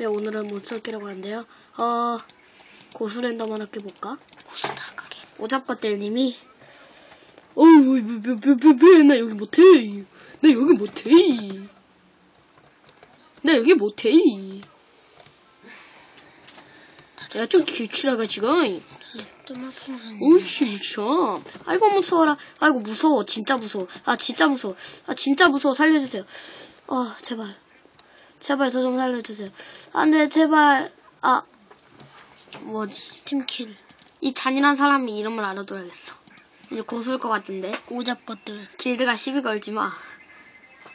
네, 오늘은 못쏠기라고 하는데요. 어, 고수 랜덤만 할게 볼까? 고수 나가게. 오잡것들님이 어우, 왜, 왜, 왜, 왜, 왜, 나 여기 못해. 나 여기 못해. 나 여기 못해. 내가 좀 길치라가지고. 뚜말풍선. 오이씨, 무쳐. 아이고, 무서워라. 아이고, 무서워. 진짜 무서워. 아, 진짜 무서워. 아, 진짜 무서워. 살려주세요. 아, 제발. 제발 저 좀 살려주세요. 안 돼, 제발. 아, 뭐지. 팀킬. 이 잔인한 사람이 이름을 알아둬야겠어. 이제 고수일 것 같은데. 오잡 것들. 길드가 시비 걸지 마.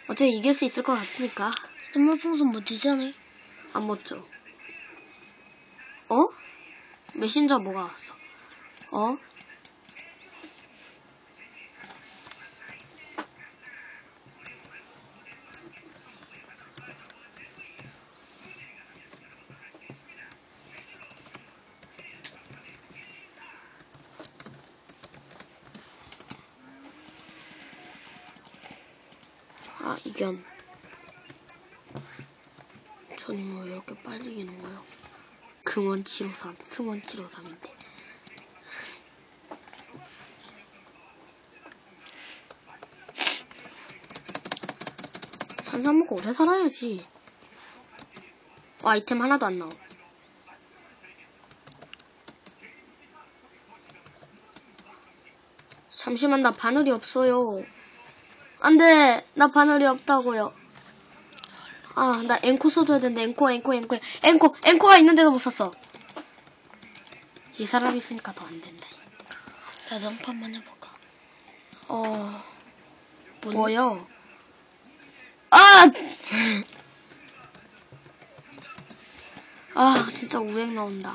어차피 이길 수 있을 것 같으니까. 뚜말풍선 멋지지 않아? 안 멋져. 어? 메신저 뭐가 왔어? 어? 아, 이견. 전이 뭐 이렇게 빨리 이기는 거요? 금원 753, 승원 753인데. 산삼 먹고 오래 살아야지. 어, 아이템 하나도 안 나와. 잠시만, 나 바늘이 없어요. 안 돼! 나 바늘이 없다고요. 아, 나 앵코 써줘야 되는데, 앵코, 앵코, 앵코, 앵코, 앵코가 있는데도 못 썼어. 이 사람 있으니까 더 안 된다. 나도 한 판만 해볼까? 어, 뭐요? 아! 아, 진짜 우행 나온다.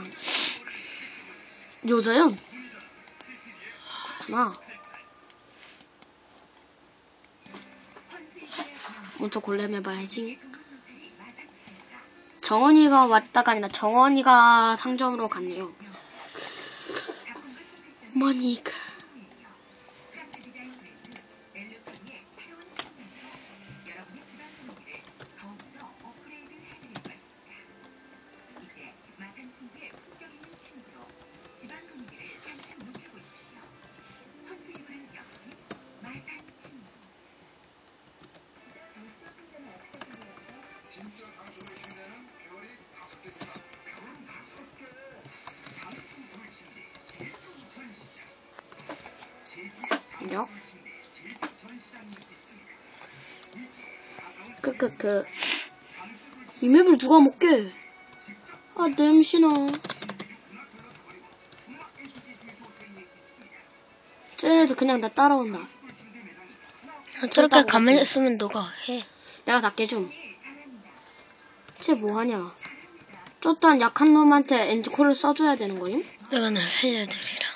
여자연? 그렇구나. 먼저 골렘 해봐야지. 정원이가 왔다가 아니라 정원이가 상점으로 갔네요. 친구로 집안 분위기를 한층 높여보십시오. 혼수이불은 이제 가까운 크크크. 장수 돌침대 이 맵을 누가 먹게? 아, 냄새나. 쟤네들 그냥 나 따라온다. 하나 저렇게 가만히. 있으면 너가 해. 내가 다 깨줌. 쟤 뭐하냐? 저 또한 약한 놈한테 엔지콜을 써줘야 되는 거임? 내가 나 살려드리라.